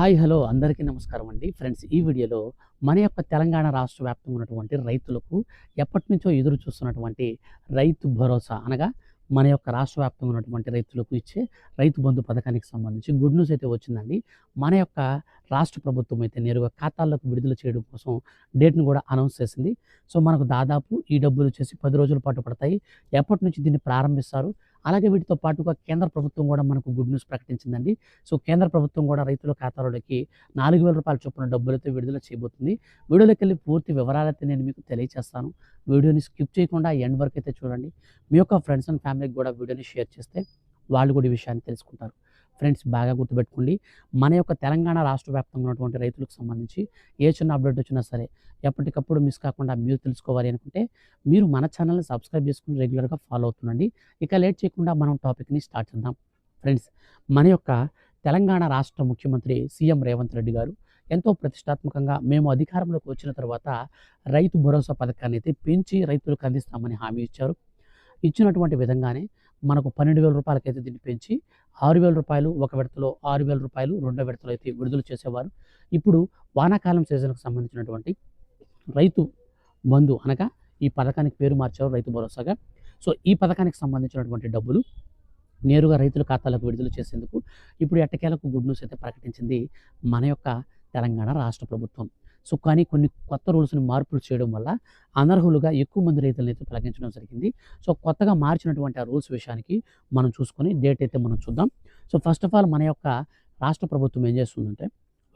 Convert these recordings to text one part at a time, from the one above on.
Hi hello అందరికీ నమస్కారం అండి. ఫ్రెండ్స్ ఈ వీడియోలో మన యొక్క తెలంగాణ రాష్ట్ర వ్యాప్తంగా ఉన్నటువంటి రైతులకు ఎప్పటి నుంచో ఎదురు చూస్తున్నటువంటి రైతు భరోసా అనగా మన యొక్క రాష్ట్ర వ్యాప్తంగా ఉన్నటువంటి రైతులకు ఇచ్చే రైతు బంధు పథకానికి సంబంధించి గుడ్ న్యూస్ అయితే వచ్చిందండి. మన యొక్క రాష్ట్ర ప్రభుత్వం అయితే నేరుగా ఖాతాల్లోకి విడుదల చేయడం కోసం డేట్ను కూడా అనౌన్స్ చేసింది. సో మనకు దాదాపు ఈ డబ్బులు వచ్చేసి పది రోజుల పాటు పడతాయి. ఎప్పటి నుంచి దీన్ని ప్రారంభిస్తారు? అలాగే వీటితో పాటుగా కేంద్ర ప్రభుత్వం కూడా మనకు గుడ్ న్యూస్ ప్రకటించిందండి. సో కేంద్ర ప్రభుత్వం కూడా రైతుల ఖాతాలోకి నాలుగు వేల రూపాయల చొప్పున డబ్బులతో విడుదల చేయబోతుంది. వీడియోలోకి వెళ్ళి పూర్తి వివరాలైతే నేను మీకు తెలియచేస్తాను. వీడియోని స్కిప్ చేయకుండా ఎండ్ వరకు అయితే చూడండి. మీ యొక్క ఫ్రెండ్స్ అండ్ ఫ్యామిలీకి కూడా వీడియోని షేర్ చేస్తే వాళ్ళు కూడా ఈ విషయాన్ని తెలుసుకుంటారు. ఫ్రెండ్స్ బాగా గుర్తుపెట్టుకోండి. మన యొక్క తెలంగాణ రాష్ట్ర వ్యాప్తంగా ఉన్నటువంటి రైతులకు సంబంధించి ఏ చిన్న అప్డేట్ వచ్చినా సరే ఎప్పటికప్పుడు మిస్ కాకుండా మీరు తెలుసుకోవాలి అనుకుంటే మీరు మన ఛానల్ని సబ్స్క్రైబ్ చేసుకుని రెగ్యులర్గా ఫాలో అవుతుండండి. ఇక లేట్ చేయకుండా మనం టాపిక్ని స్టార్ట్ చేద్దాం. ఫ్రెండ్స్ మన యొక్క తెలంగాణ రాష్ట్ర ముఖ్యమంత్రి సీఎం రేవంత్ రెడ్డి గారు ఎంతో ప్రతిష్టాత్మకంగా మేము అధికారంలోకి వచ్చిన తర్వాత రైతు భరోసా పథకాన్ని అయితే పెంచి రైతులకు అందిస్తామని హామీ ఇచ్చారు. ఇచ్చినటువంటి విధంగానే మనకు పన్నెండు వేల రూపాయలకైతే దీన్ని పెంచి ఆరు వేల రూపాయలు ఒక విడతలో ఆరు వేల రూపాయలు రెండో విడతలో అయితే విడుదల చేసేవారు. ఇప్పుడు వానాకాలం సీజన్కి సంబంధించినటువంటి రైతు బంధు అనగా ఈ పథకానికి పేరు మార్చారు రైతు భరోసాగా. సో ఈ పథకానికి సంబంధించినటువంటి డబ్బులు నేరుగా రైతుల ఖాతాలకు విడుదల చేసేందుకు ఇప్పుడు ఎట్టకేలకు గుడ్ న్యూస్ అయితే ప్రకటించింది మన యొక్క తెలంగాణ రాష్ట్ర ప్రభుత్వం. సో కానీ కొన్ని కొత్త రూల్స్ని మార్పులు చేయడం వల్ల అనర్హులుగా ఎక్కువ మంది రైతులను అయితే తొలగించడం జరిగింది. సో కొత్తగా మార్చినటువంటి ఆ రూల్స్ విషయానికి మనం చూసుకొని డేట్ అయితే మనం చూద్దాం. సో ఫస్ట్ ఆఫ్ ఆల్ మన యొక్క రాష్ట్ర ప్రభుత్వం ఏం చేస్తుందంటే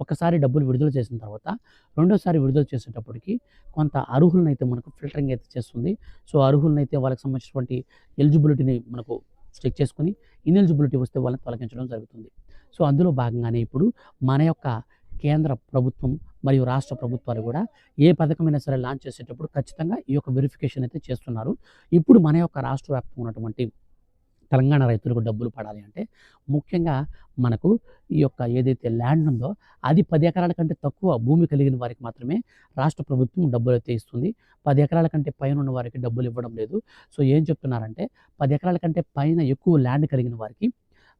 ఒకసారి డబ్బులు విడుదల చేసిన తర్వాత రెండోసారి విడుదల చేసేటప్పటికి కొంత అర్హులను అయితే మనకు ఫిల్టరింగ్ అయితే చేస్తుంది. సో అర్హులను అయితే వాళ్ళకి సంబంధించినటువంటి ఎలిజిబిలిటీని మనకు చెక్ చేసుకుని ఇన్ఎలిజిబిలిటీ వస్తే వాళ్ళని తొలగించడం జరుగుతుంది. సో అందులో భాగంగానే ఇప్పుడు మన యొక్క కేంద్ర ప్రభుత్వం మరియు రాష్ట్ర ప్రభుత్వాలు కూడా ఏ పథకమైనా సరే లాంచ్ చేసేటప్పుడు ఖచ్చితంగా ఈ యొక్క వెరిఫికేషన్ అయితే చేస్తున్నారు. ఇప్పుడు మన యొక్క రాష్ట్ర వ్యాప్తంగా ఉన్నటువంటి తెలంగాణ రైతులకు డబ్బులు పడాలి అంటే ముఖ్యంగా మనకు ఈ యొక్క ఏదైతే ల్యాండ్ ఉందో అది పది ఎకరాల కంటే తక్కువ భూమి కలిగిన వారికి మాత్రమే రాష్ట్ర ప్రభుత్వం డబ్బులు అయితే ఇస్తుంది. పది ఎకరాల కంటే పైన ఉన్న వారికి డబ్బులు ఇవ్వడం లేదు. సో ఏం చెప్తున్నారంటే పది ఎకరాల కంటే పైన ఎక్కువ ల్యాండ్ కలిగిన వారికి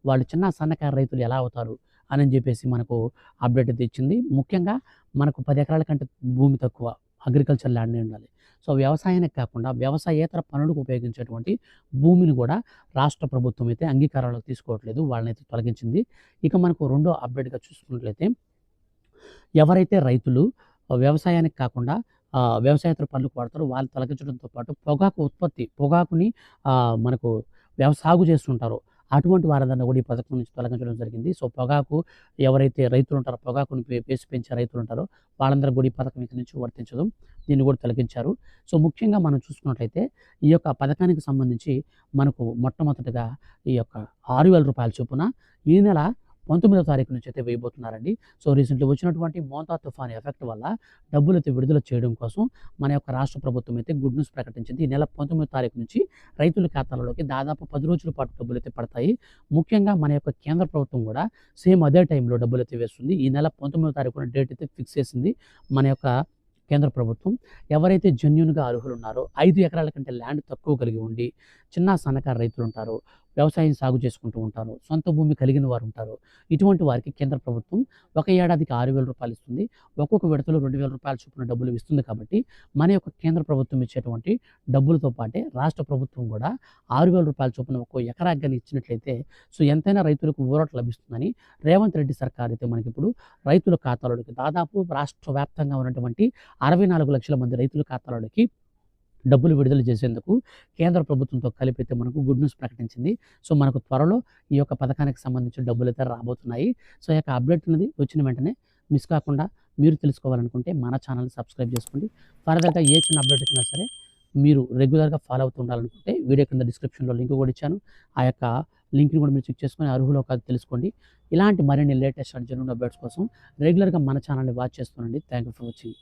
వాళ్ళు చిన్న సన్నకారు రైతులు ఎలా అవుతారు? అని చెప్పేసి మనకు అప్డేట్ అయితే ఇచ్చింది. ముఖ్యంగా మనకు పది ఎకరాల కంటే భూమి తక్కువ అగ్రికల్చర్ ల్యాండ్ ఉండాలి. సో వ్యవసాయానికి కాకుండా వ్యవసాయేతర పనులకు ఉపయోగించేటువంటి భూమిని కూడా రాష్ట్ర ప్రభుత్వం అయితే అంగీకారంలోకి తీసుకోవట్లేదు వాళ్ళని అయితే తొలగించింది. ఇక మనకు రెండో అప్డేట్గా చూసుకున్నట్లయితే ఎవరైతే రైతులు వ్యవసాయానికి కాకుండా వ్యవసాయేతర పనులకు వాడతారో వాళ్ళు తొలగించడంతో పాటు పొగాకు ఉత్పత్తి పొగాకుని మనకు వ్యవ సాగు చేస్తుంటారో అటువంటి వారందరినీ కూడా ఈ పథకం నుంచి తొలగించడం జరిగింది. సో పొగాకు ఎవరైతే రైతులు ఉంటారో పొగాకును పే- పేసి పెంచే రైతులు ఉంటారో వాళ్ళందరూ కూడా ఈ పథకం ఇక్కడి నుంచి వర్తించదు దీన్ని కూడా తొలగించారు. సో ముఖ్యంగా మనం చూసుకున్నట్లయితే ఈ యొక్క పథకానికి సంబంధించి మనకు మొట్టమొదటిగా ఈ యొక్క ఆరు వేల రూపాయల చొప్పున ఈ నెల పంతొమ్మిదో తారీఖు నుంచి అయితే వేయబోతున్నారండి. సో రీసెంట్లీ వచ్చినటువంటి మోంతా తుఫాన్ ఎఫెక్ట్ వల్ల డబ్బులు అయితే విడుదల చేయడం కోసం మన యొక్క రాష్ట్ర ప్రభుత్వం అయితే గుడ్ న్యూస్ ప్రకటించింది. ఈ నెల పంతొమ్మిదో తారీఖు నుంచి రైతుల ఖాతాలలోకి దాదాపు పది రోజుల పాటు డబ్బులు అయితే పడతాయి. ముఖ్యంగా మన యొక్క కేంద్ర ప్రభుత్వం కూడా సేమ్ అదే టైంలో డబ్బులు అయితే వేస్తుంది. ఈ నెల పంతొమ్మిదో తారీఖున డేట్ అయితే ఫిక్స్ చేసింది మన యొక్క కేంద్ర ప్రభుత్వం. ఎవరైతే జెన్యున్గా అర్హులు ఉన్నారో ఐదు ఎకరాల కంటే ల్యాండ్ తక్కువ కలిగి ఉండి చిన్న సన్నకారు రైతులు ఉంటారో. వ్యవసాయం సాగు చేసుకుంటూ ఉంటారు. సొంత భూమి కలిగిన వారు ఉంటారు. ఇటువంటి వారికి కేంద్ర ప్రభుత్వం ఒక ఏడాదికి ఆరు వేల రూపాయలు ఇస్తుంది. ఒక్కొక్క విడతలో రెండు వేల రూపాయల చొప్పున డబ్బులు ఇస్తుంది కాబట్టి మన యొక్క కేంద్ర ప్రభుత్వం ఇచ్చేటువంటి డబ్బులతో పాటే రాష్ట్ర ప్రభుత్వం కూడా ఆరు వేల రూపాయల చొప్పున ఒక్కో ఎకరాకి కానీ ఇచ్చినట్లయితే సో ఎంతైనా రైతులకు ఊరట లభిస్తుందని రేవంత్ రెడ్డి సర్కార్ అయితే మనకి ఇప్పుడు రైతుల ఖాతాలోకి దాదాపు రాష్ట్ర వ్యాప్తంగా ఉన్నటువంటి అరవై నాలుగు లక్షల మంది రైతుల ఖాతాలోకి డబ్బులు విడుదల చేసేందుకు కేంద్ర ప్రభుత్వంతో కలిపి అయితే మనకు గుడ్ న్యూస్ ప్రకటించింది. సో మనకు త్వరలో ఈ యొక్క పథకానికి సంబంధించిన డబ్బులు అయితే రాబోతున్నాయి. సో ఈ యొక్క అప్డేట్ అనేది వచ్చిన వెంటనే మిస్ కాకుండా మీరు తెలుసుకోవాలనుకుంటే మన ఛానల్ సబ్స్క్రైబ్ చేసుకోండి. ఫర్దర్గా ఏ చిన్న అప్డేట్ వచ్చినా సరే మీరు రెగ్యులర్గా ఫాలో అవుతూ ఉండాలనుకుంటే వీడియో కింద డిస్క్రిప్షన్లో లింక్ కూడా ఇచ్చాను. ఆ యొక్క లింక్ని కూడా మీరు చెక్ చేసుకొని అర్హులో కాదు తెలుసుకోండి. ఇలాంటి మరిన్ని లేటెస్ట్ అండ్ అప్డేట్స్ కోసం రెగ్యులర్గా మన ఛానల్ని వాచ్ చేస్తుండండి థ్యాంక్ యూ ఫర్ వాచింగ్.